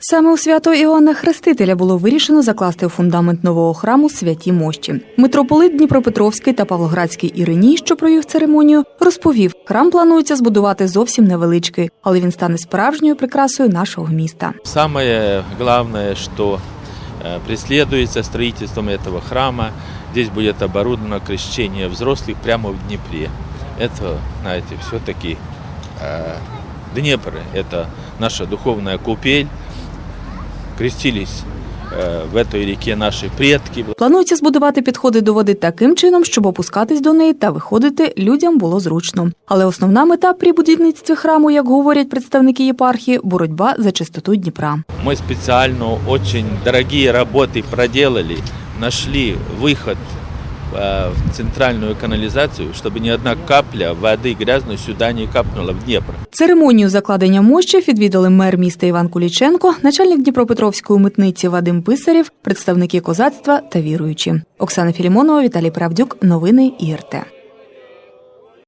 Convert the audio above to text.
Саме у свято Іоанна Хрестителя було вирішено закласти у фундамент нового храму святі мощі. Митрополит Дніпропетровський та Павлоградський Іриній, що провів церемонію, розповів, храм планується збудувати зовсім невеличкий, але він стане справжньою прикрасою нашого міста. Самое главное, что э, преследуется строительством этого храма, здесь будет оборудовано крещение взрослых прямо в Днепре. Это, знаете, все-таки э, Днепр – это наша духовная купель. Крестились э, в этой реке наши предки. Планується збудувати підходи до води таким чином, щоб опускатись до неї та виходити людям було зручно. Але основна мета при будівництві храму, як говорять представники єпархії, боротьба за чистоту Дніпра. Мы специально очень дорогие работы проделали, нашли выход э, в центральную канализацию, чтобы ни одна капля воды грязной сюда не капнула в Днепр. Церемонію закладення мощів відвідали мер міста Іван Куліченко, начальник Дніпропетровської митниці Вадим Писарєв, представники козацтва та віруючі. Оксана Філімонова, Віталій Правдюк. Новини ІРТ.